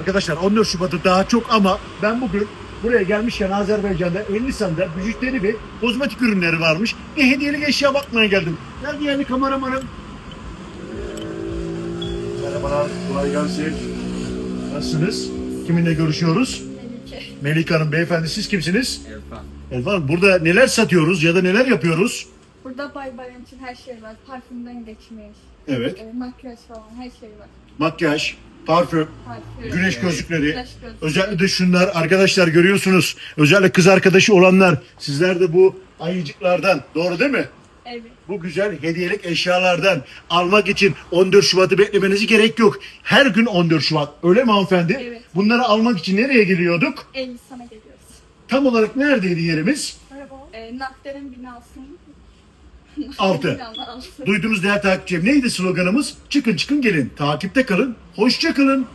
Arkadaşlar 14 Şubat'ı daha çok ama ben bugün buraya gelmişken Azerbaycan'da Elnisan'da müşteri ve kozmetik ürünleri varmış. Bir hediyelik eşya bakmaya geldim. Nerede yani kameramanım? Merhabalar, kolay gelsin. Nasılsınız? Kiminle görüşüyoruz? Melike. Melike Hanım, beyefendi siz kimsiniz? Elfan. Elvan, burada neler satıyoruz ya da neler yapıyoruz? Burada bay bayan için her şey var. Parfümden geçmiş. Evet. e, makyaj falan her şey var. Makyaj, parfüm, Parfüm. güneş gözlükleri. Güneş gözlüğü. Özellikle de şunlar arkadaşlar görüyorsunuz. Özellikle kız arkadaşı olanlar. Sizler de bu ayıcıklardan doğru değil mi? Evet. Bu güzel hediyelik eşyalardan almak için 14 Şubat'ı beklemenize gerek yok. Her gün 14 Şubat. Öyle mi hanımefendi? Evet. Bunları almak için nereye geliyorduk? Elbistan'a geliyoruz. Tam olarak neredeydi yerimiz? E, Nakder'in binasının altı. Duydunuz değerli takipçilerim. Neydi sloganımız? Çıkın çıkın gelin. Takipte kalın. Hoşça kalın.